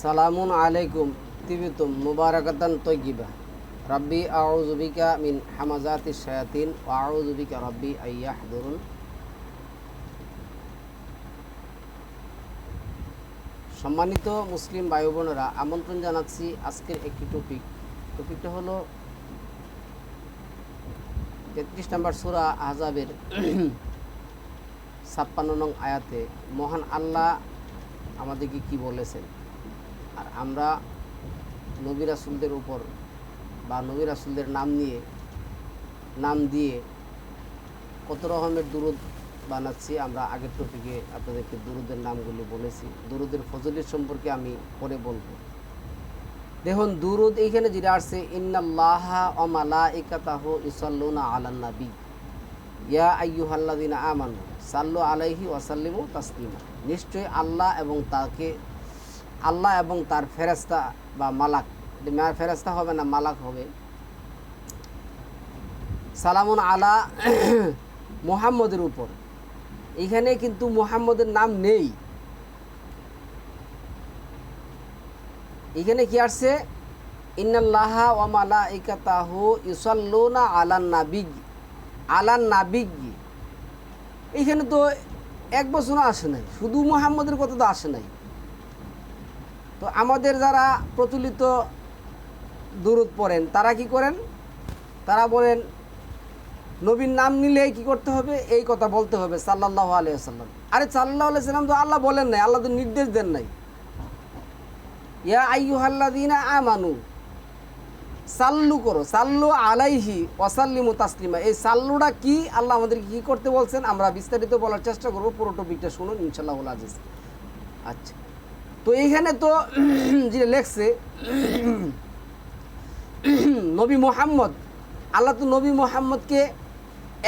সালামুন আলাইকুম, তিবিতুম মুবারাকাতান তৈগিবা রাব্বি আউজুবিকা মিন হামাজাতি শায়াতিন ও আউজুবিকা রাব্বি আইয়াহ ধরুন সম্মানিত মুসলিম ভাই বোনেরা আমন্ত্রণ জানাচ্ছি আজকের একটি টপিক। টপিকটা হলো তেত্রিশ নম্বর সুরা আহজাবের ছাপ্পান্ন নং আয়াতে মহান আল্লাহ আমাদেরকে কি বলেছেন? আর আমরা নবী রাসুলদের উপর বা নবী রাসুলদের নাম নিয়ে, নাম দিয়ে কত রকমের দুরুদ বানাচ্ছি আমরা আগের টপিকে আপনাদেরকে দুরুদের নামগুলি বলেছি। দুরুদের ফজলির সম্পর্কে আমি পরে বলব। দেখুন, দুরুদ এইখানে যেটা আসছে, ইন্নাল্লাহা অমালা ইকাতাহ ইসাল্লুনা আলান নাবী। ইয়া আইয়ুহাল্লাদিনা আমানু, সাল্লু আলাইহি ওয়াসাল্লিমু তাসলিমা। নিশ্চয়ই আল্লাহ এবং তাকে আল্লাহ এবং তার ফেরেস্তা বা মালাক। ফেরেস্তা হবে না মালাক হবে। সালামুন আলা মোহাম্মদের উপর। এখানে কিন্তু মোহাম্মদের নাম নেই। এখানে কি আসছে? ইন্নাল্লাহা ওয়া মালাইকাতাহু ইউসাল্লুনা আলান নাবিগ আলান নাবিগ এখানে তো এক বছরও আসে নাই। শুধু মোহাম্মদের কথা তো আসে নাই। তো আমাদের যারা প্রচলিত দূরত পড়েন, তারা কি করেন? তারা বলেন, নবীর নাম নিলে কি করতে হবে? এই কথা বলতে হবে সাল্লাহ আলিয়াল্লাম আরে সাল্লাহ আলাইসাল্লাম তো আল্লাহ বলেন নাই, আল্লাহ তো নির্দেশ দেন নাই। ইয়া আইয়ুহাল্লাদিনা আমানু, সাল্লু করো, সাল্লু আলাইহি ওয়াসাল্লিমু তাসলিমা। এই সাল্লুটা কি? আল্লাহ আমাদেরকে কি করতে বলছেন? আমরা বিস্তারিত বলার চেষ্টা করব, পুরো টপিকটা শুনুন ইনশাল্লাহ আজিজ। আচ্ছা। তো এইখানে তো যে লেখছে, নবী মোহাম্মদ, আল্লাহ তো নবী মোহাম্মদকে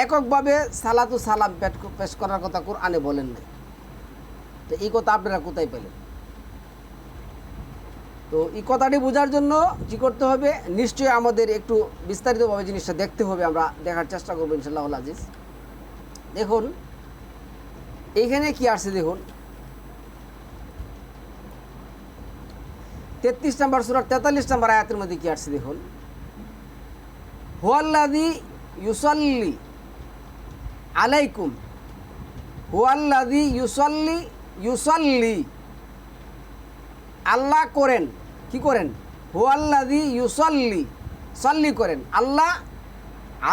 এককভাবে সালাতু সালাম পেশ করার কথা কোরআনে বলেন নাই। তো এই কথা আপনারা কোথায় পেলেন? তো এই কথাটি বোঝার জন্য কী করতে হবে? নিশ্চয়ই আমাদের একটু বিস্তারিতভাবে জিনিসটা দেখতে হবে, আমরা দেখার চেষ্টা করব ইনশাল্লাহ আজিজ। দেখুন, এইখানে কি আসছে দেখুন। তেত্রিশ নম্বর সুরার তেতাল্লিশ নম্বর আয়াতের মধ্যে কি আসছে দেখুন? হুয়াল্লাদি ইউসল্লি আলাইকুম। হুয়াল্লাদি ইউসল্লি ইউসল্লি। আল্লাহ করেন। কি করেন? হুয়াল্লাদি ইউসল্লি। সল্লি করেন। আল্লাহ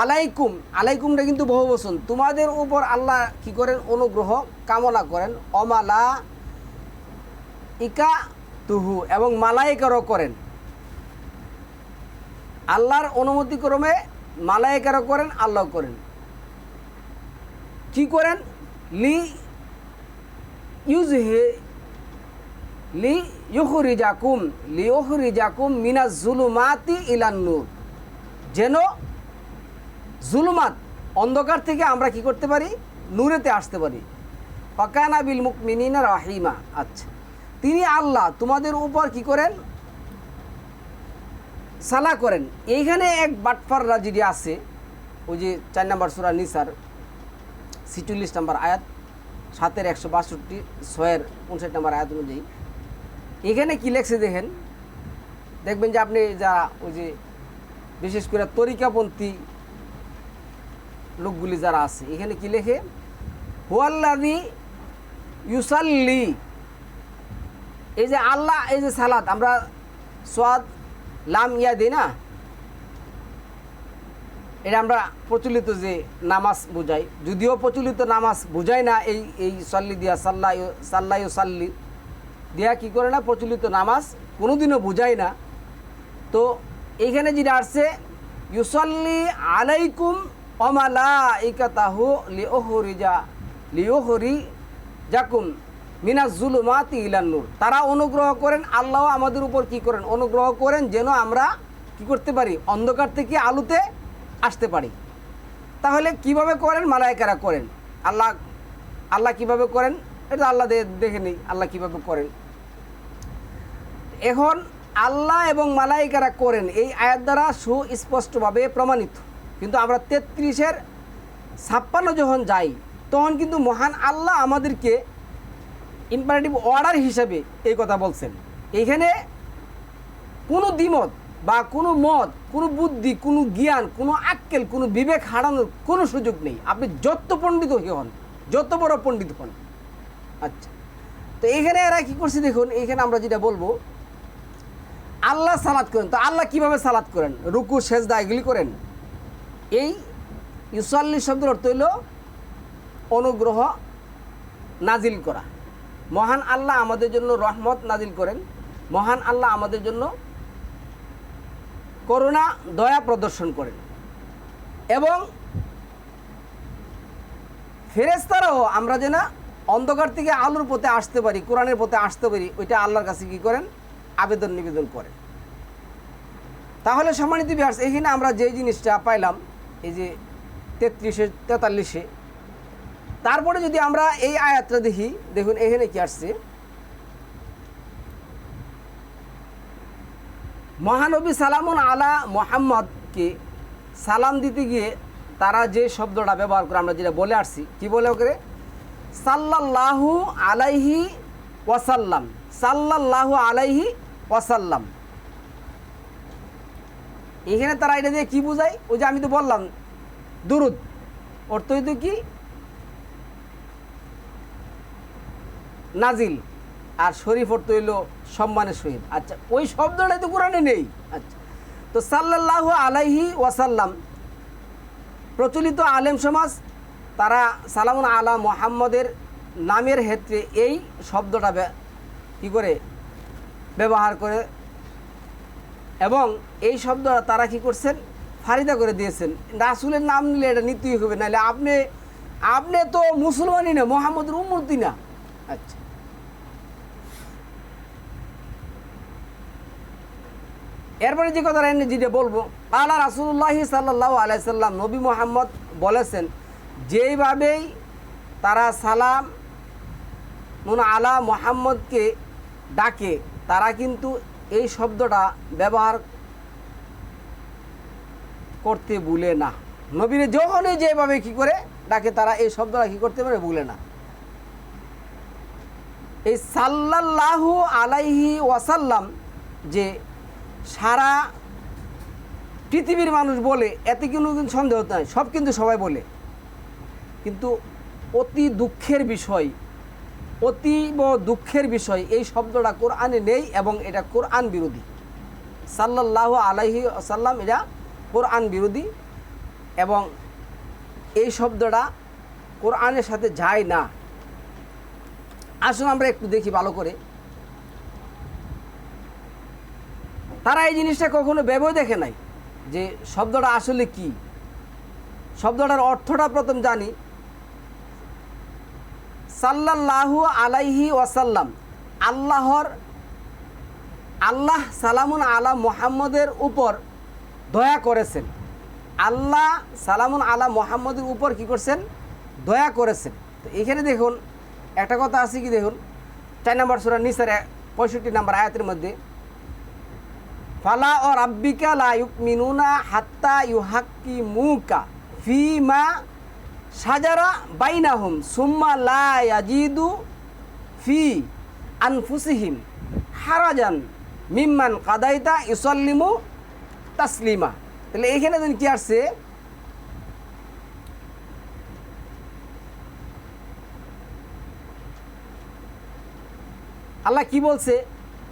আলাইকুম। আলাইকুমটা কিন্তু বহু বসন তোমাদের উপর আল্লাহ কি করেন? অনুগ্রহ কামনা করেন। অমালা ইকা তুহু এবং মালাইকারও করেন। আল্লাহর অনুমতি ক্রমে মালাইকারও করেন আল্লাহ করেন। কি করেন? লি ইউজ হে লি ইউখরিজাকুম লি ইউখরিজাকুম মিনা জুলুমাতি ইলান নূর। যেন জুলুমাত অন্ধকার থেকে আমরা কি করতে পারি? নূরেতে আসতে পারি। ফকানা বিল মুকমিনিনা রাহিমা। আচ্ছা। তিনি আল্লাহ, তোমাদের উপর কি করেন? সালা করেন। এইখানে এক বাটফাররা যদি আছে, ওই যে চার নম্বর সুরা নিসার, ছিচল্লিশ নম্বর আয়াত, সাতের একশো বাষট্টি, ছয়ের উনষাট নম্বর আয়াত অনুযায়ী। এখানে কি লেখছে দেখেন? দেখবেন যে আপনি যা ওই যে বিশেষ করে তরিকাপন্থী লোকগুলি যারা আছে, এখানে কি লেখে? হুয়াল্লাদি ইউসাল্লি এই যে আল্লাহ, এই যে সালাদ, আমরা সোয়াদ লাম ইয়া দিই না? এটা আমরা প্রচলিত যে নামাজ বোঝাই। যদিও প্রচলিত নামাজ বোঝায় না, এই এই সাল্লি দিয়া সাল্লা সাল্লাই সাল্লি। দিয়া কি করে না, প্রচলিত নামাজ কোনোদিনও বোঝায় না। তো এইখানে যেটা আসছে, ইউসল্লি আলাইকুম অমালা ইকাতাহু লিওহরিজা লিওহরি জাকুম মিনাজ জুলুমাতি ইলান্নুর তারা অনুগ্রহ করেন, আল্লাহ আমাদের উপর কি করেন? অনুগ্রহ করেন যেন আমরা কি করতে পারি? অন্ধকার থেকে আলুতে আসতে পারি। তাহলে কীভাবে করেন? মালায়িকারা করেন। আল্লাহ আল্লাহ কীভাবে করেন? এটা আল্লাহ দেখে নিই, আল্লাহ কীভাবে করেন। এখন আল্লাহ এবং মালাইকারা করেন, এই আয়াত দ্বারা সুস্পষ্টভাবে প্রমাণিত। কিন্তু আমরা তেত্রিশের ছাপ্পান্ন যখন যাই, তখন কিন্তু মহান আল্লাহ আমাদেরকে ইম্পারেটিভ অর্ডার হিসাবে এই কথা বলছেন। এইখানে কোনো দ্বিমত বা কোনো মত, কোনো বুদ্ধি, কোনো জ্ঞান, কোনো আক্কেল, কোনো বিবেক হারানোর কোনো সুযোগ নেই। আপনি যত পণ্ডিত হন, যত বড় পণ্ডিত হন। আচ্ছা তো এইখানে এরা কী করছে দেখুন, এইখানে আমরা যেটা বলব, আল্লাহ সালাদ করেন। তো আল্লাহ কীভাবে সালাদ করেন? রুকু, সেজদা, এগুলি করেন? এই ইউসাল্লি শব্দের অর্থ হইল অনুগ্রহ, নাজিল করা। মহান আল্লাহ আমাদের জন্য রহমত নাজিল করেন। মহান আল্লাহ আমাদের জন্য করুণা, দয়া প্রদর্শন করেন। এবং ফেরেস্তারাও আমরা যেন অন্ধকার থেকে আলোর পথে আসতে পারি, কোরআনের পথে আসতে পারি, ওইটা আল্লাহর কাছে কি করেন? আবেদন নিবেদন করেন। তাহলে সম্মানিত বিহার এখানে আমরা যে জিনিসটা পাইলাম, এই যে তেত্রিশে, তেতাল্লিশে তারপরে যদি আমরা এই আয়াতটা দেখি, দেখুন, এখানে কি আসছে? মহানবী সালামুন আলা মোহাম্মদকে সালাম দিতে গিয়ে তারা যে শব্দটা ব্যবহার করে, আমরা যেটা বলে আসছি, কি বলে ওকে? সাল্লাল্লাহু আলাইহি ওয়াসাল্লাম। সাল্লাল্লাহু আলাইহি ওয়াসাল্লাম। এখানে তারা এটা দিয়ে কী বোঝায়? ওই যে আমি তো বললাম, দুরুদ। অর্থ কি? নাজিল। আর শরীফ অর্থ হইল সম্মানের সহিত। আচ্ছা ওই শব্দটাই তো কোরআনে নেই। আচ্ছা তো সাল্লাল্লাহু আলাইহি ওয়াসাল্লাম, প্রচলিত আলেম সমাজ, তারা সালামুন আলা মোহাম্মদের নামের ক্ষেত্রে এই শব্দটা কি করে ব্যবহার করে? এবং এই শব্দটা তারা কি করছেন? ফারিদা করে দিয়েছেন। রাসুলের নাম নিলে এটা নিতেই হবে, নাহলে আপনি আপনি তো মুসলমানই না, মোহাম্মদের উন্মতি না। আচ্ছা এরপরে যে কথা আমি যেটা বলব আল্লাহ রাসুল্লাহি সাল্লাহ আলাইসাল্লাম নবী মোহাম্মদ বলেছেন, যেইভাবেই তারা সালাম নুন আলা মোহাম্মদকে ডাকে, তারা কিন্তু এই শব্দটা ব্যবহার করতে ভুলে না। নবীরে যখনই যেভাবে কি করে ডাকে, তারা এই শব্দটা কি করতে পারে ভুলে না। এই সাল্লাল্লাহু আলাইহি ওয়াসাল্লাম যে সারা পৃথিবীর মানুষ বলে, এতে কোনো কিন্তু সন্দেহ নাই, সব কিন্তু সবাই বলে। কিন্তু অতি দুঃখের বিষয়, অতীব দুঃখের বিষয়, এই শব্দটা কোরআনে নেই এবং এটা কোরআন বিরোধী। সাল্লাহ আলাইহি আসাল্লাম এটা কোরআন বিরোধী এবং এই শব্দটা কোরআনের সাথে যায় না। আসুন আমরা একটু দেখি ভালো করে। তারা এই জিনিসটা কখনো ভেবেও দেখে নাই যে শব্দটা আসলে কি। শব্দটার অর্থটা প্রথম জানি। সাল্লাল্লাহু আলাইহি ওয়াসাল্লাম, আল্লাহর, আল্লাহ সালামুন আলা মোহাম্মদের উপর দয়া করেছেন। আল্লাহ সালামুন আলা মোহাম্মদের উপর কি করছেন? দয়া করেছেন। তো এখানে দেখুন, একটা কথা আছে কি দেখুন? চার নম্বর সুরা নিসার পঁয়ষট্টি নম্বর আয়াতের মধ্যে ফালা ও রাব্বিকা লা ইউমিনুনা হাত্তা ইউহাক্কি মুকা ফি মা সাজারা বাইনাহুম সুম্মা লা ইয়াজিদু ফি আনফুসিহিম হারাজান মিম্মান কাদাইতা ইসল্লিমু তাসলিমা। তাহলে এইখানে যদি কি আসছে আল্লাহ কি বলছে?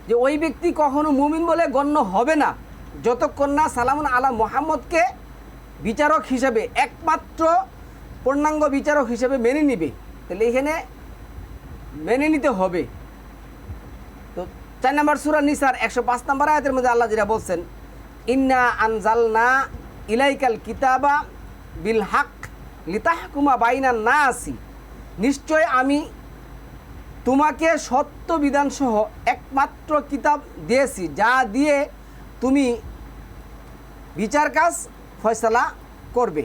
যে ওই ব্যক্তি কখনো মুমিন বলে গণ্য হবে না। যতক্ষণ না সালামুন আলা মোহাম্মদকে বিচারক হিসেবে, একমাত্র পূর্ণাঙ্গ বিচারক হিসেবে মেনে নিবে, তাহলে এখানে মেনে নিতে হবে। তো চার নম্বর সুরা নিসার একশো পাঁচ নম্বর আয়াতের মধ্যে আল্লাহ যেটা বলছেন, ইন্না আনজালনা ইলাইকাল কিতাবা বিল হাক লিতাহকুমা বাইনা না আসি নিশ্চয় আমি তোমাকে সত্য বিধানসহ একমাত্র কিতাব দিয়েছি, যা দিয়ে তুমি বিচার কাজ, ফয়সলা করবে।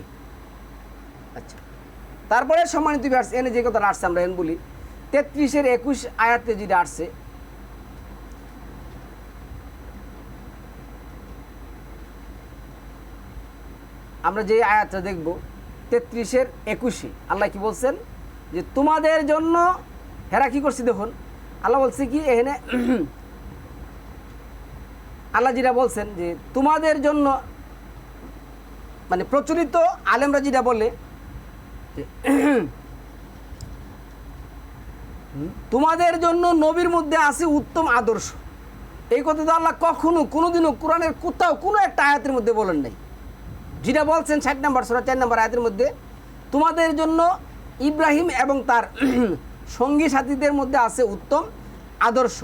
আচ্ছা। তারপরে সম্মানিত বিহার এনে যে কথাটা আসছে আমরা এন বলি, তেত্রিশের একুশ আয়াতে যেটা আসছে, আমরা যে আয়াতটা দেখব, তেত্রিশের একুশে, আল্লাহ কি বলছেন? যে তোমাদের জন্য হেরা কি করছি দেখুন? আল্লাহ বলছে কি, এখানে আল্লাহ যেটা বলছেন যে, তোমাদের জন্য মানে প্রচলিত আলেমরা যেটা বলে তোমাদের জন্য নবীর মধ্যে আছে উত্তম আদর্শ। এই কথা তো আল্লাহ কখনো, কোনোদিনও কোরআনের কোথাও কোনো একটা আয়াতের মধ্যে বলেন নাই। যেটা বলছেন ষাট নম্বর, সোরা চার নম্বর আয়াতের মধ্যে, তোমাদের জন্য ইব্রাহিম এবং তার সঙ্গী সাথীদের মধ্যে আছে উত্তম আদর্শ।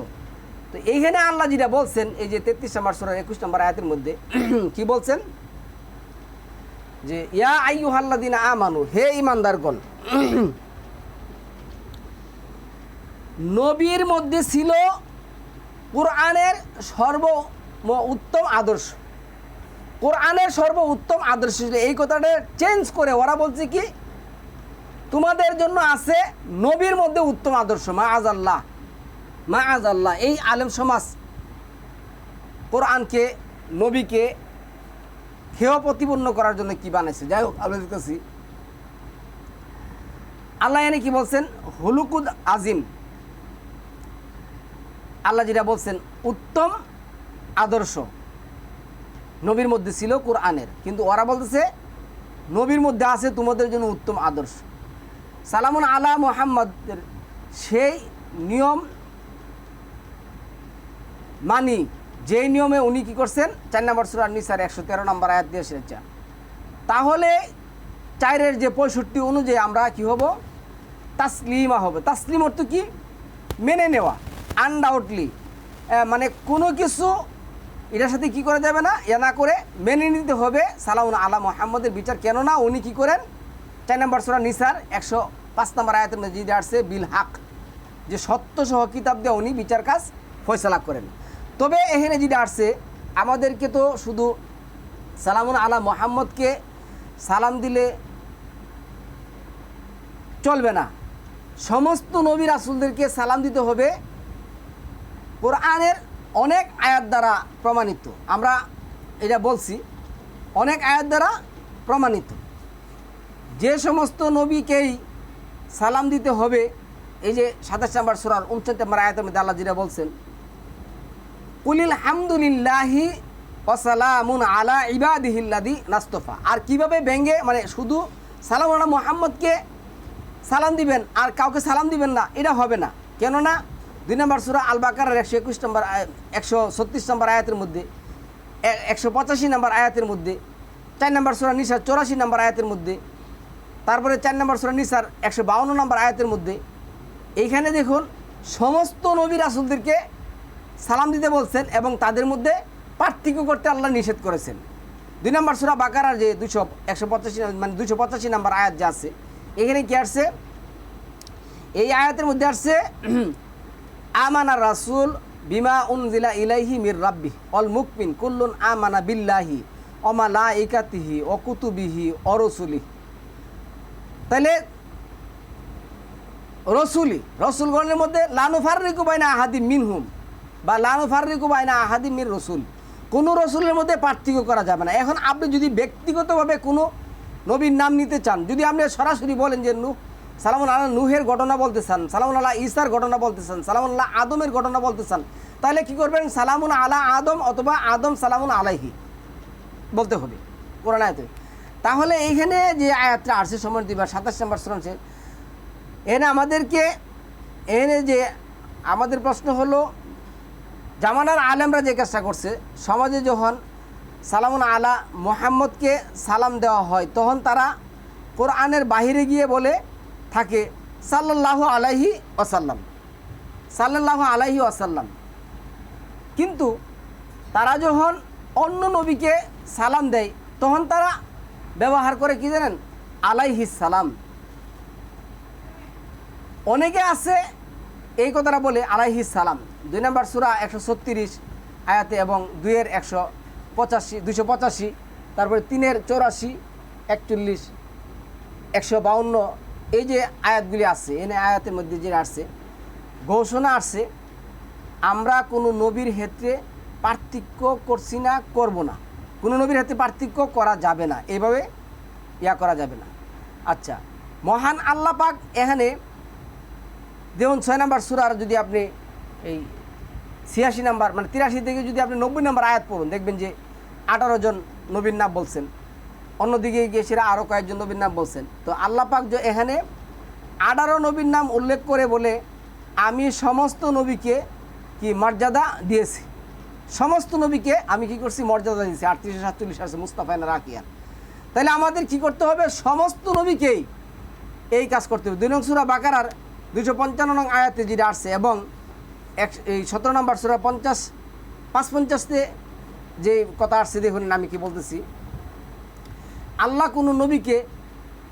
তো এইখানে আল্লাহ যেটা বলছেন, এই যে তেত্রিশ নম্বর সোরার একুশ নম্বর আয়াতের মধ্যে কি বলছেন? যে, ইয়া আইয়ুহাল্লাদিনা আমানু হে ইমানদারগণ নবীর মধ্যে ছিল কোরআনের সর্ব উত্তম আদর্শ। কোরআনের সর্ব উত্তম আদর্শ ছিল। এই কথাটা চেঞ্জ করে ওরা বলছে কি তোমাদের জন্য আছে নবীর মধ্যে উত্তম আদর্শ মা আজ আল্লাহ মা আজ আল্লাহ এই আলেম সমাজ। কোরআনকে, নবীকে খেয় প্রতিপন্ন করার জন্য কি বানাইছে? যাই হোক আমরা দেখতেছি আল্লাহ এনে কি বলছেন? হুলুকুদ আজিম। আল্লাহ যেটা বলছেন, উত্তম আদর্শ নবীর মধ্যে ছিল কোরআনের। কিন্তু ওরা বলতেছে, নবীর মধ্যে আছে তোমাদের জন্য উত্তম আদর্শ। সালামুন আলা মোহাম্মদের সেই নিয়ম মানি, যেই নিয়মে উনি কি করছেন? চার নম্বর সুরার নিসার একশো তেরো নম্বর আয়াত দিয়ে এসেছে তাহলে চারের যে পঁয়ষট্টি অনুযায়ী আমরা কি হব? তাসলিমা হবে। তাসলিম অর্থ কি? মেনে নেওয়া আনডাউটলি মানে কোনো কিছু এটার সাথে কি করা যাবে না? এ না করে মেনে নিতে হবে সালাউন আলা মোহাম্মদের বিচার। কেননা উনি কি করেন? চার নম্বর সুরা নিসার, একশো পাঁচ নম্বর আয়াতের মধ্যে আসছে, বিল হাক। যে সত্য সহ কিতাব দিয়ে উনি বিচার কাজ, ফয়সলা করেন। তবে এখানে যেটা আসছে আমাদেরকে তো শুধু সালামুন আলা মোহাম্মদকে সালাম দিলে চলবে না। সমস্ত নবী রাসুলদেরকে সালাম দিতে হবে। কোরআনের অনেক আয়াত দ্বারা প্রমাণিত। আমরা এটা বলছি, অনেক আয়াত দ্বারা প্রমাণিত। যে সমস্ত নবীকেই সালাম দিতে হবে, এই যে সাতাশ নম্বর সুরার উনচাশ নম্বর আয়াতের মধ্যে আল্লাহ যেটা বলছেন, কুলিল হামদুলিল্লাহি ওসালামুন আলা ইবাদিহিল্লাদি নাস্তফা। আর কীভাবে ব্যঙ্গে মানে শুধু সালাম আলা মোহাম্মদকে সালাম দিবেন আর কাউকে সালাম দিবেন না, এটা হবে না। কেননা, দুই নম্বর সুরা আল একশো একুশ নম্বর একশো ছত্রিশ নম্বর আয়াতের মধ্যে একশো পঁচাশি নম্বর আয়াতের মধ্যে, চার নম্বর সুরা নিসার চৌরাশি নম্বর আয়াতের মধ্যে তারপরে চার নম্বর সুরা নিসার, একশো বাউন্ন নম্বর আয়াতের মধ্যে, এইখানে দেখুন, সমস্ত নবী রাসুলদেরকে সালাম দিতে বলছেন এবং তাদের মধ্যে পার্থক্য করতে আল্লাহ নিষেধ করেছেন। দুই নম্বর সুরা বাকারার যে দুশো একশো পঁচাশি মানে দুশো পঁচাশি নম্বর আয়াত যে আছে, এখানে কি আসছে? এই আয়াতের মধ্যে আসছে, আমানা রাসুল বিমা উনজিলা ইলাইহি মির রাব্বি, অল মুকমিন কুল্লুন আমানা বিল্লাহি অমালা ইকাতিহি অকুতুবিহি অরসুলি তাহলে রসুলি রসুলগণের মধ্যে, লানু ফারিকু বাইনা আহাদি মিনহুম, বা লানু ফারিকু বাইনা আহাদি মির রসুল। কোনো রসুলের মধ্যে পার্থক্য করা যাবে না। এখন আপনি যদি ব্যক্তিগতভাবে কোনো নবীর নাম নিতে চান, যদি আপনি সরাসরি বলেন যে নূহ, সালামুল আল্লাহ নুহের ঘটনা বলতে চান, সালামুল আল্লাহ ঈসার ঘটনা বলতে চান, সালামুল আল্লাহ আদমের ঘটনা বলতে চান, তাহলে কি করবেন? সালামুন আলা আদম অথবা আদম সালামুন আলাইহি বলতে হবে। কোরআন আয়াতে। তাহলে এইখানে যে আয়াতটা আসছে সময় দিবা সাতাশ নম্বর শুনছে এনে আমাদেরকে, এনে যে আমাদের প্রশ্ন হলো, জামানার আলেমরা যে কাজটা করছে, সমাজে যখন সালামুন আলা মোহাম্মদকে সালাম দেওয়া হয়, তখন তারা কোরআনের বাহিরে গিয়ে বলে থাকে সাল্লাহ আলাইহি ওসাল্লাম সাল্লাহ আলাইহি ওয়াসাল্লাম। কিন্তু তারা যখন অন্য নবীকে সালাম দেয়, তখন তারা ব্যবহার করে কি জানেন? আলাইহি সালাম। অনেকে আছে, এই কথাটা বলে আলাইহি সালাম। দুই নম্বর সুরা একশো ছত্রিশ আয়াতে এবং দুইয়ের একশো পঁচাশি দুশো পঁচাশি, তারপরে তিনের চৌরাশি, একচল্লিশ, একশো বাউন্ন, এই যে আয়াতগুলি আছে এনে আয়াতের মধ্যে যে আসছে, ঘোষণা আসছে, আমরা কোনো নবীর ক্ষেত্রে পার্থক্য করছি না, করব না। কোনো নবীর হাতে পার্থক্য করা যাবে না। এভাবে ইয়া করা যাবে না। আচ্ছা মহান আল্লাহ পাক এখানে দেখুন ছয় নম্বর সুরার যদি আপনি এই ছিয়াশি নাম্বার মানে তিরাশি থেকে যদি আপনি নব্বই নাম্বার আয়াত পড়ুন, দেখবেন যে আঠারো জন নবীর নাম বলছেন। অন্যদিকে গিয়ে সেরা আরও কয়েকজন নবীর নাম বলছেন। তো আল্লাহ পাক যে এখানে আঠারো নবীর নাম উল্লেখ করে বলে, আমি সমস্ত নবীকে কি মর্যাদা দিয়েছি? সমস্ত নবীকে আমি কি করছি মর্যাদা দিয়েছি আটত্রিশশো সাতচল্লিশ আছে মুস্তাফায়না রাখিয়া তাহলে আমাদের কি করতে হবে? সমস্ত নবীকেই এই কাজ করতে হবে। দুই নং সুরা বাকারার দুইশো পঞ্চান্ন নং আয়াতে যেটা আসছে এবং এক এই সতেরো নম্বর সুরা পঞ্চাশ, পাঁচ পঞ্চাশতে যে কথা আসছে, দেখুন আমি কি বলতেছি। আল্লাহ কোনো নবীকে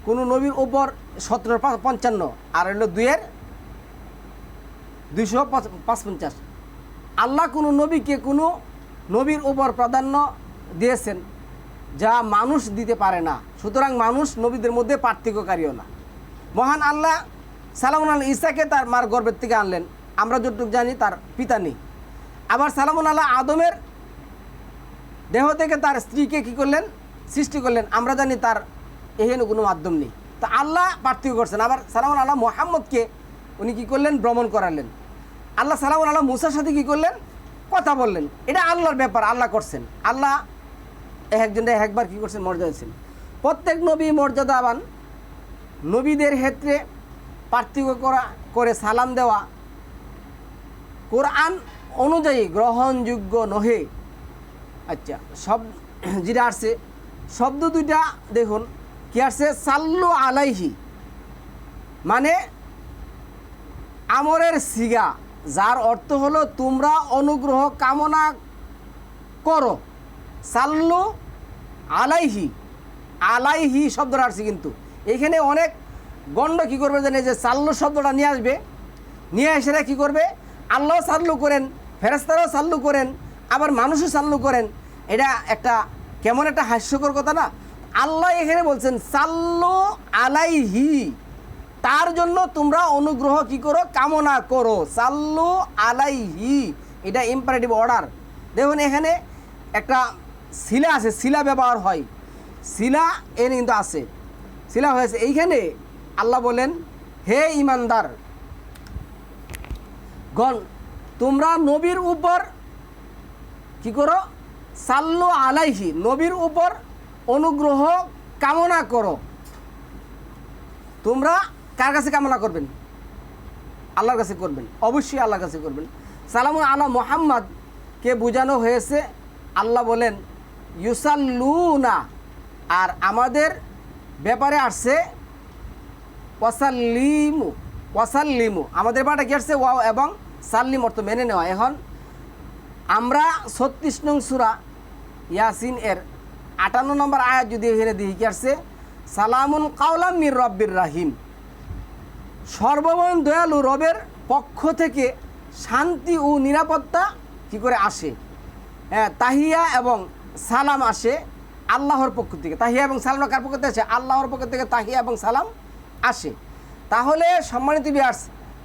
কোনো নবীর ওপর সতেরো পঞ্চান্ন, আর হলো দুইয়ের দুইশো পাঁচ পঞ্চাশ। আল্লাহ কোনো নবীকে কোনো নবীর উপর প্রাধান্য দিয়েছেন যা মানুষ দিতে পারে না। সুতরাং মানুষ নবীদের মধ্যে পার্থক্যকারীও না। মহান আল্লাহ সালামুন আল্লাহ ঈসাকে তার মার গর্বের থেকে আনলেন। আমরা যতটুকু জানি তার পিতা নেই। আবার সালামুন আল্লাহ আদমের দেহ থেকে তার স্ত্রীকে কি করলেন? সৃষ্টি করলেন। আমরা জানি তার এহেন কোনো মাধ্যম নেই। তা আল্লাহ পার্থক্য করছেন। আবার সালামুন আল্লাহ মোহাম্মদকে উনি কি করলেন? ভ্রমণ করালেন। আল্লাহ সালাম আল্লাহ মুসার সাথে কি করলেন? কথা বললেন। এটা আল্লাহর ব্যাপার, আল্লাহ করছেন। আল্লাহ একজনটা একবার কী করছেন? মর্যাদা দিয়েছেন প্রত্যেক নবী মর্যাদাবান। নবীদের ক্ষেত্রে পার্থক্য করা, করে সালাম দেওয়া। কোরআন অনুযায়ী গ্রহণযোগ্য নহে। আচ্ছা সব যেটা আসছে, শব্দ দুইটা দেখুন। কি আসছে? সাল্লু আলাইহি। মানে আমরের সিগা। যার অর্থ হলো তোমরা অনুগ্রহ কামনা করো। সাল্লু আলাইহি আলাইহি শব্দটা আসছে কিন্তু। এখানে অনেক গণ্ড কী করবে জানে যে সাল্লু শব্দটা নিয়ে আসবে। নিয়ে এসে কী করবে? আল্লাহ সাল্লু করেন ফেরেস্তারাও সাল্লু করেন, আবার মানুষও সাল্লু করেন। এটা একটা কেমন একটা হাস্যকর কথা না? আল্লাহ এখানে বলছেন, সাল্লু আলাইহি। তার জন্য তোমরা অনুগ্রহ কি করো? কামনা করো। সাল্লু আলাইহি। এটা ইম্পারেটিভ অর্ডার দেখুন এখানে একটা শিলা আছে, শিলা ব্যবহার হয়। শিলা এর কিন্তু আছে। শিলা হয়েছে এইখানে আল্লাহ বলেন, হে ইমানদার, গণ, তোমরা নবীর উপর কি করো? সাল্লু আলাইহি, নবীর উপর অনুগ্রহ কামনা করো। তোমরা কার কাছে কামনা করবেন? আল্লাহর কাছে করবেন। অবশ্যই আল্লাহর কাছে করবেন। সালাম আলা মোহাম্মদকে বোঝানো হয়েছে, আল্লাহ বলেন, ইউসাল্লুনা। আর আমাদের ব্যাপারে আসছে, ওয়াসাল্লিমু। ওয়াসাল্লিমু। আমাদের ব্যাপারটা কি আসছে? ওয়াও এবং সাল্লিম অর্থ মেনে নেওয়া। এখন আমরা ছত্রিশ নং সুরা ইয়াসিন এর আটান্ন নম্বর আয়াত যদি এখানে দিই কি আসছে? সালামুন কাউলাম মির রব্বির রাহিম। সর্বময় দয়ালু রবের পক্ষ থেকে শান্তি ও নিরাপত্তা কি করে আসে? হ্যাঁ তাহিয়া এবং সালাম আসে আল্লাহর পক্ষ থেকে। তাহিয়া এবং সালাম কার পক্ষ থেকে আসে? আল্লাহর পক্ষ থেকে তাহিয়া এবং সালাম আসে। তাহলে সম্মানিত বিয়ার্স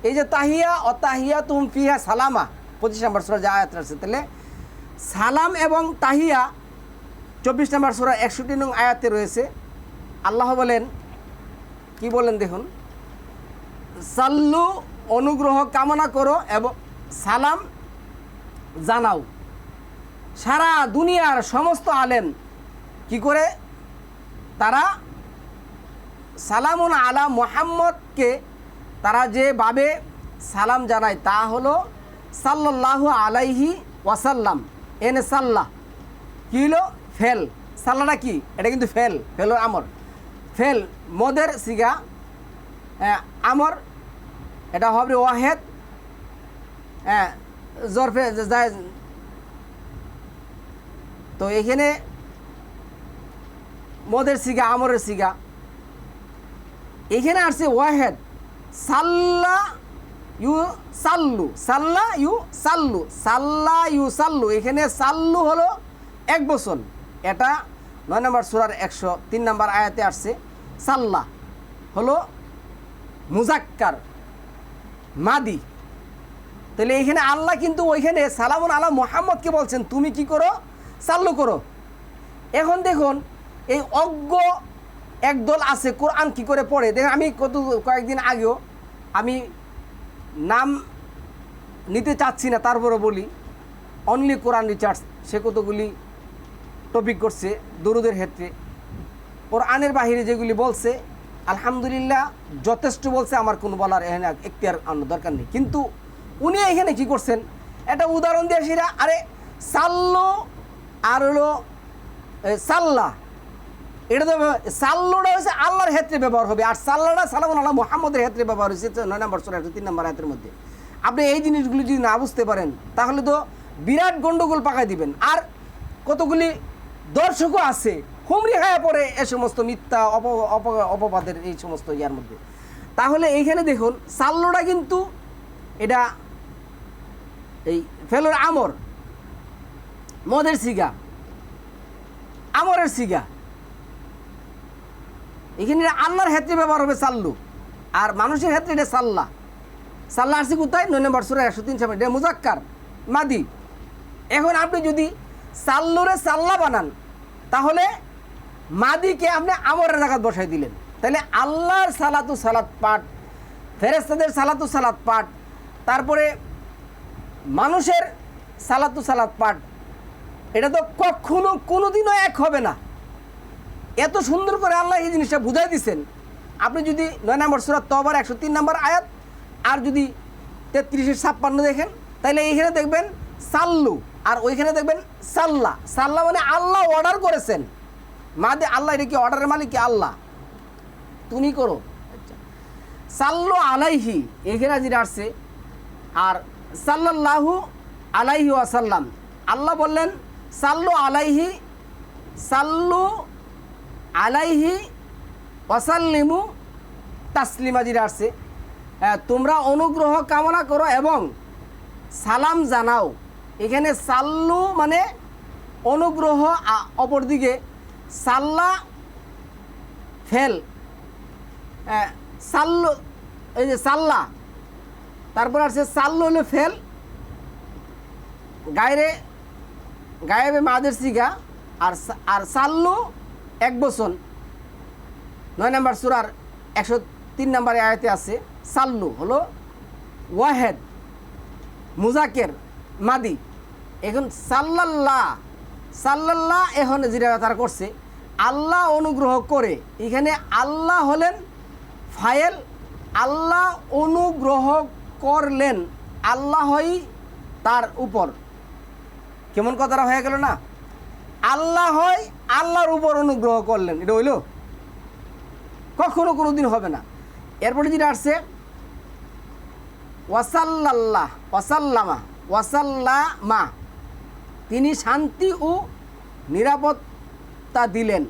এই যে তাহিয়া ও তাহিয়া তুম ফিহা সালামা, পঁচিশ নম্বর সুরা যা আয়াত আছে, তাহলে সালাম এবং তাহিয়া, চব্বিশ নম্বর সুরা একষট্টি নং আয়াতে রয়েছে। আল্লাহ বলেন, কি বলেন দেখুন। সাল্লু, অনুগ্রহ কামনা করো এবং সালাম জানাও। সারা দুনিয়ার সমস্ত আলেম কি করে? তারা সালামুন আলা মোহাম্মদকে তারা যেভাবে সালাম জানায়, তা হলো সাল্লাহ আলাইহি ওয়াসাল্লাম, এনে সাল্লাহ কী হলো? ফেল। সাল্লাটা কি? এটা কিন্তু ফেল ফেল আমর। ফেল, মদের সিগা আমর, এটা হবে ওয়াহেদ হ্যাঁ জরফে তো এখানে মদের সিগা, আমরের সিগা। এখানে আসছে ওয়াহেদ, সাল্লা ইউ সাল্লু, সাল্লা ইউ সাল্লু, সাল্লা ইউ সাল্লু। এখানে সাল্লু হলো এক বছর এটা নয় নম্বর সুরার একশো তিন নম্বর আয়াতে আসছে, সাল্লা হলো মুজাক্কার, মাদি। তাহলে এখানে আল্লাহ কিন্তু ওইখানে সালামুন আল্লাহ মোহাম্মদকে বলছেন, তুমি কি করো? চাল্লু করো। এখন দেখুন, এই অজ্ঞ একদল আছে, কোরআন কি করে পড়ে? দেখুন আমি কত কয়েকদিন আগেও আমি নাম নিতে চাচ্ছি না তারপরে বলি অনলি কোরআন রিচার্জ সে কতগুলি টপিক করছে, দরুদের ক্ষেত্রে। কোরআনের বাহিরে যেগুলি বলছে আলহামদুলিল্লাহ, যথেষ্ট বলছে, আমার কোনো বলার এখানে এখতিয়ার আনার দরকার নেই। কিন্তু উনি এখানে কি করছেন? একটা উদাহরণ দিয়ে সেটা আরে, সাল্লো আর হলো সাল্লা। এটা তো সাল্লোটা হচ্ছে আল্লাহর ক্ষেত্রে ব্যবহার হবে, আর সাল্লাটা সালাম আল্লাহ মোহাম্মদের ক্ষেত্রে ব্যবহার হয়েছে নয় নম্বর সোরা তিন নম্বর হাতের মধ্যে। আপনি এই জিনিসগুলি যদি না বুঝতে পারেন, তাহলে তো বিরাট গন্ডগোল পাকাই দিবেন। আর কতগুলি দর্শকও আছে হুমরি খায়া পড়ে এ সমস্ত মিথ্যা অপ, অপ- অপবাদের এই সমস্ত ইয়ার মধ্যে। তাহলে এইখানে দেখুন সাল্লোটা কিন্তু এটা এই ফেলোর আমর, মদের সিগা আমরের সিগা এখানে আল্লাহর ক্ষেত্রে ব্যবহার হবে সাল্লু, আর মানুষের ক্ষেত্রে এটা সাল্লা। সাল্লা আসছে কোথায়? নয় নম্বর সুরা একশো তিন, সামনে। মুজাক্কার, মাদি। এখন আপনি যদি সাল্লুরে সাল্লা বানান, তাহলে মাদিকে আপনি আমরের জায়গাত বসাই দিলেন। তাহলে আল্লাহর সালাতু সালাত পাঠ ফেরেস্তাদের সালাতু সালাত পাঠ, তারপরে মানুষের সালাতু সালাত পাঠ, এটা তো কখনো কোনোদিনও এক হবে না। এত সুন্দর করে আল্লাহ এই জিনিসটা বুঝাই দিছেন। আপনি যদি নয় নম্বর সুরাত তবার একশো তিন নম্বর আয়াত, আর যদি তেত্রিশের ছাপ্পান্ন দেখেন, তাহলে এইখানে দেখবেন সাল্লু, আর ওইখানে দেখবেন সাল্লা। সাল্লা মানে আল্লাহ অর্ডার করেছেন। মাদে আল্লাহ এটা কি অর্ডারের মালিক? কি আল্লাহ? তুমি করো। আচ্ছা। সাল্লু আলাইহি এখানে যেটা আসছে আর সাল্লাল্লাহু আলাইহি ওয়াসাল্লাম আল্লাহ বললেন সাল্লু আলাইহি সাল্লু আলাইহি ওয়াসাল্লিমু তাসলিমা যেটা আসছে তোমরা অনুগ্রহ কামনা করো এবং সালাম জানাও। এখানে সাল্লু মানে অনুগ্রহ অপরদিকে সাল্লা ফেল সাল্লু, এই যে সাল্লা, তারপর আসছে সাল্লু হলো ফেল, গায়রে, গায়েবে মাদের সিগা, আর আর সাল্লু এক বছর নয় নম্বর সুরার একশো তিন নম্বরে আয়তে আছে, সাল্লু হলো ওয়াহেদ, মুজাকের মাদি। এখন সাল্লাল্লাহ সাল্লাল্লাহ এখন যেটা তারা করছে, আল্লাহ অনুগ্রহ করে, এখানে আল্লাহ হলেন ফায়েল, আল্লাহ অনুগ্রহ করলেন, আল্লাহই তার উপর। কেমন কথাটা হয়ে গেল না? আল্লাহ হয় আল্লাহর উপর অনুগ্রহ করলেন, এটা হইল? কখনো কোনো দিন হবে না। এরপরে যেটা আসছে, ওয়াসাল্লাল্লাহ, ওয়াসাল্লামা ওয়াসাল্লামা। তিনি শান্তি ও নিরাপত্তা দিলেন।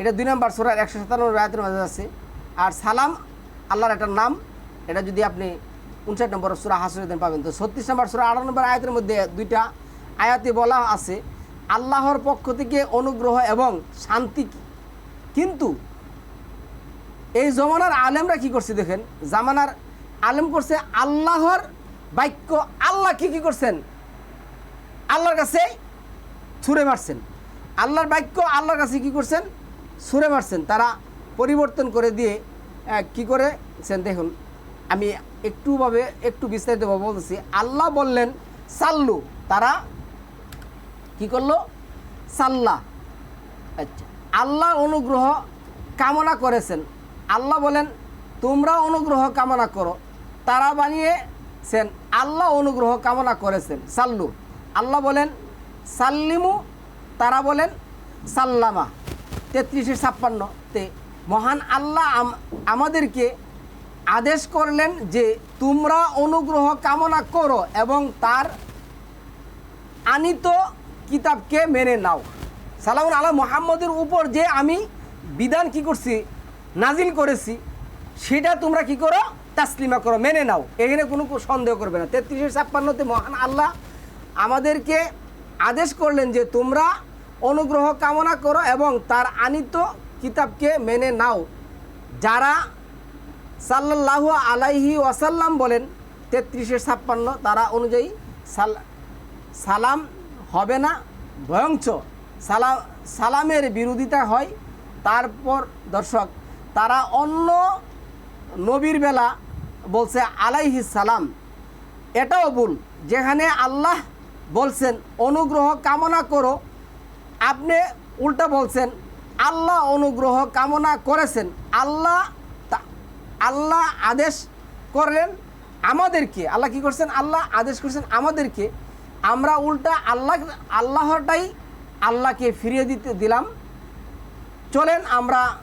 এটা দুই নম্বর সোরার একশো সাতান্ন রায়তের মাঝে আছে। আর সালাম, আল্লাহর একটা নাম, এটা যদি আপনি উনষাট নম্বর সুরা হাসুদ্দিন পাবেন। তো ছত্রিশ নম্বর সুরা, আঠারো নম্বর আয়াতের মধ্যে দুইটা আয়াতে বলা আছে, আল্লাহর পক্ষ থেকে অনুগ্রহ এবং শান্তি কিন্তু এই জমানার আলেমরা কি করছে দেখেন? জামানার আলেম করছে আল্লাহর বাক্য, আল্লাহ কি কি করছেন? আল্লাহর কাছে ছুঁড়ে মারছেন। আল্লাহর বাক্য আল্লাহর কাছে কি করছেন? ছুঁড়ে মারছেন। তারা পরিবর্তন করে দিয়ে কি করেছেন দেখুন, আমি একটুভাবে, একটু বিস্তারিতভাবে বলতেছি। আল্লাহ বললেন, সাল্লু। তারা কি করল? সাল্লা। আচ্ছা। আল্লাহ অনুগ্রহ কামনা করেছেন। আল্লাহ বলেন, তোমরা অনুগ্রহ কামনা করো। তারা বানিয়েছেন, আল্লাহ অনুগ্রহ কামনা করেছেন। সাল্লু। আল্লাহ বলেন, সাল্লিমু, তারা বলেন, সাল্লামা, তেত্রিশে ছাপ্পান্নতে মহান আল্লাহ আম- আমাদেরকে আদেশ করলেন যে তোমরা অনুগ্রহ কামনা করো এবং তার আনিত কিতাবকে মেনে নাও। সালামুন আল্লাহ মোহাম্মদের উপর যে আমি বিধান কি করছি, নাজিল করেছি, সেটা তোমরা কি করো, তাসলিমা করো, মেনে নাও। এখানে কোনো সন্দেহ করবে না। তেত্রিশে ছাপ্পান্নতে মহান আল্লাহ আমাদেরকে আদেশ করলেন যে তোমরা অনুগ্রহ কামনা করো এবং তার আনিত কিতাবকে মেনে নাও। যারা সাল্লাল্লাহু আলাইহি ওয়াসাল্লাম বলেন, তেত্রিশে ছাপ্পান্ন, তারা অনুযায়ী সাল, সালাম হবে না ভয়ংচ সালাম সালামের বিরোধিতা হয়। তারপর দর্শক, তারা অন্য নবীর বেলা বলছে আলাইহি সালাম। এটাও ভুল, যেখানে আল্লাহ বলছেন, অনুগ্রহ কামনা করো। আপনি উল্টা বলছেন, আল্লাহ অনুগ্রহ কামনা করেছেন। আল্লাহ আল্লাহ আদেশ করলেন আমাদেরকে। আল্লাহ কি করছেন? আল্লাহ আদেশ করছেন আমাদেরকে। আমরা উল্টা আল্লাহ, আল্লাহটাই আল্লাহকে ফিরিয়ে দিতে দিলাম। চলেন আমরা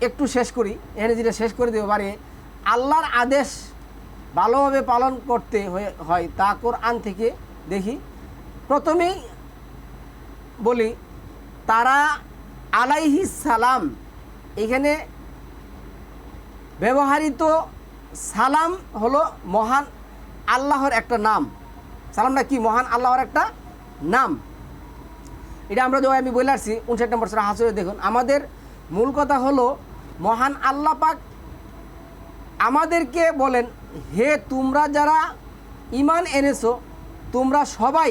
একটু শেষ করি। এখানে যেটা শেষ করে দেবো পারে আল্লাহর আদেশ ভালোভাবে পালন করতে হয়ে- তা কোরআন থেকে দেখি। প্রথমেই বলি, তারা আলাইহি সালাম, এখানে ব্যবহৃত সালাম হলো মহান আল্লাহর একটা নাম। সালামটা কি? মহান আল্লাহর একটা নাম। এটা আমরা যখন আমি বলে আসছি, উনষাট নম্বর সুরা হাসরে দেখুন, আমাদের মূল কথা হলো, মহান আল্লাহ পাক আমাদেরকে বলেন হে তোমরা যারা ইমান এনেছো, তোমরা সবাই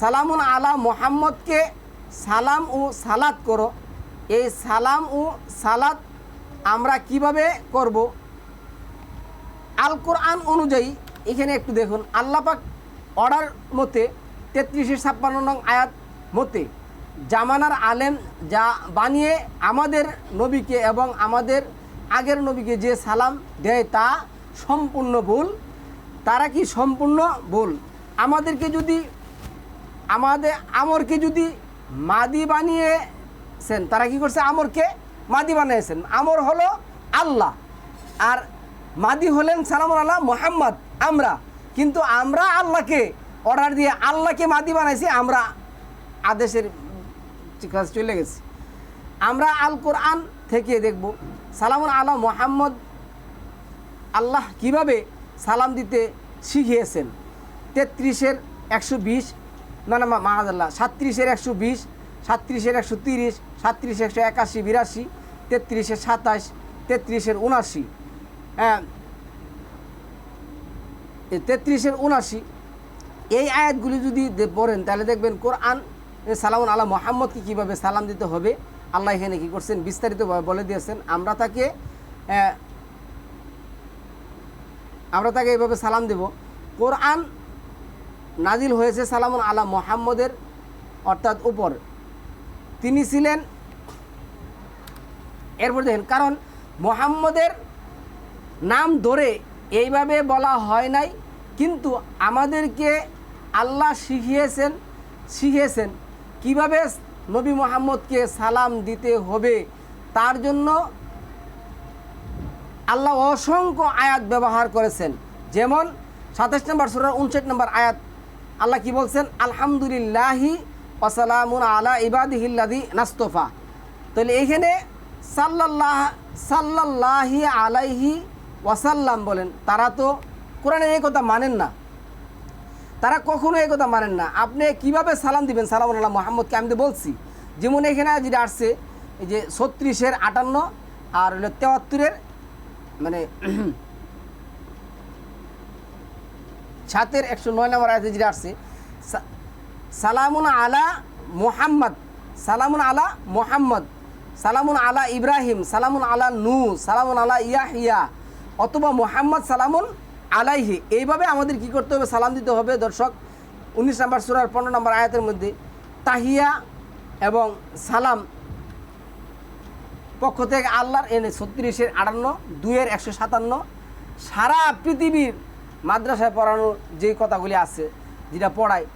সালামুন আলা মোহাম্মদকে সালাম ও সালাত করো। এই সালাম ও সালাত আমরা কীভাবে করব? আল কোরআন অনুযায়ী এখানে একটু দেখুন আল্লাপাক অর্ডার মতে তেত্রিশে ছাপ্পান্ন নং আয়াত মতে, জামানার আলেম যা বানিয়ে আমাদের নবীকে এবং আমাদের আগের নবীকে যে সালাম দেয় তা সম্পূর্ণ ভুল, তারা কি সম্পূর্ণ ভুল? আমাদেরকে যদি, আমাদের আমরকে যদি মাদি বানিয়েছেন, তারা কি করছে? আমরকে মাদি বানিয়েছেন। আমর হলো আল্লাহ, আর মাদি হলেন সালাম আল্লাহ মোহাম্মদ, আমরা। কিন্তু আমরা আল্লাহকে অর্ডার দিয়ে আল্লাহকে মাদি বানাইছি, আমরা আদেশের কাছে চলে গেছি। আমরা আল কোরআন থেকে দেখব। সালামুন আল্লাহ মোহাম্মদ আল্লাহ কীভাবে সালাম দিতে শিখিয়েছেন? তেত্রিশের একশো বিশ, না না মাহাদাল্লাহ, সাত্রিশের একশো বিশ, সাত্রিশের একশো তিরিশ সাত্রিশ একশো একাশি, বিরাশি, তেত্রিশের সাতাশ, তেত্রিশের উনাশি। হ্যাঁ তেত্রিশের উনাশি, এই আয়াতগুলি যদি পড়েন, তাহলে দেখবেন কোরআন, এ, সালামুন আল্লাহ মোহাম্মদকে কীভাবে সালাম দিতে হবে, আল্লাহ এখানে কী করছেন, বিস্তারিতভাবে বলে দিয়েছেন। আমরা তাকে আমরা তাকে এইভাবে সালাম দেব। কোরআন নাজিল হয়েছে সালামুন আলা মোহাম্মদের অর্থাৎ উপর। তিনি ছিলেন এরপর দেখেন, কারণ মোহাম্মদের নাম ধরে এইভাবে বলা হয় নাই, কিন্তু আমাদেরকে আল্লাহ শিখিয়েছেন শিখিয়েছেন কীভাবে নবী মোহাম্মদকে সালাম দিতে হবে। তার জন্য আল্লাহ অসংখ্য আয়াত ব্যবহার করেছেন। যেমন সাতাশ নম্বর সুরার উনষাট নম্বর আয়াত, আল্লাহ কি বলছেন? আলহামদুলিল্লাহি ওসালামুন আলা ইবাদিহিল্লাদি নাস্তফা। তাহলে এখানে সাল্লাল্লাহ, সাল্লাল্লাহি আলাইহি ওয়াসাল্লাম বলেন, তারা তো কোরআনের এই কথা মানেন না। তারা কখনো এই কথা মানেন না। আপনি কীভাবে সালাম দিবেন? সালাম আল্লাহ মোহাম্মদকে আমি তো বলছি। যেমন এখানে যেটা আসছে এই যে ছত্রিশের আটান্ন আর হলো তেয়াত্তরের মানে সাতের একশো নয় নম্বর আয়াতে যেটা আসছে সালামুন আলা মোহাম্মদ, সালামুন আলা মোহাম্মদ, সালামুন আলা ইব্রাহিম, সালামুন আলা নু, সালামুন আলা ইয়াহিয়া, অথবা মোহাম্মদ সালামুন আলাইহি। এইভাবে আমাদের কি করতে হবে? সালাম দিতে হবে। দর্শক, উনিশ নম্বর সুরার পনেরো নম্বর আয়াতের মধ্যে তাহিয়া এবং সালাম পক্ষ থেকে আল্লাহর এনে ছত্রিশের আটান্ন, দুইয়ের একশো সাতান্ন। সারা পৃথিবীর মাদ্রাসায় পড়ানোর যে কথাগুলি আছে, যেটা পড়ায়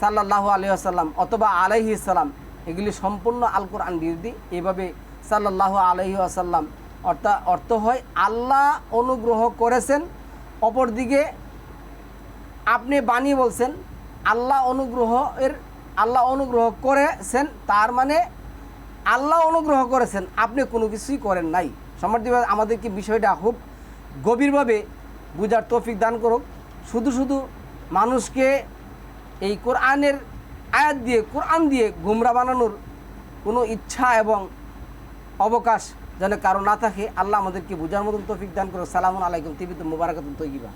সাল্লাহ আলহি আসাল্লাম অথবা আলহি সাল্লাম এগুলি সম্পূর্ণ আল কোরআন বিরোধী। এভাবে সাল্লাহ আলহি আসাল্লাম অর্থাৎ অর্থ হয় আল্লাহ অনুগ্রহ করেছেন, অপরদিকে আপনি বানিয়ে বলছেন, আল্লাহ অনুগ্রহ এর, আল্লাহ অনুগ্রহ করেছেন, তার মানে আল্লাহ অনুগ্রহ করেছেন আপনি কোনো কিছুই করেন নাই। ভাই, আমাদেরকে বিষয়টা খুব গভীরভাবে বুঝার তৌফিক দান করুক। শুধু শুধু মানুষকে এই কোরআনের আয়াত দিয়ে কোরআন দিয়ে গুমরা বানানোর কোনো ইচ্ছা এবং অবকাশ যেন কারও না থাকে আল্লাহ আমাদেরকে বোঝার মতন তৌফিক দান করুক। সালামুন আলাইকুম তিবিত মুবারাকাতুন তৈবা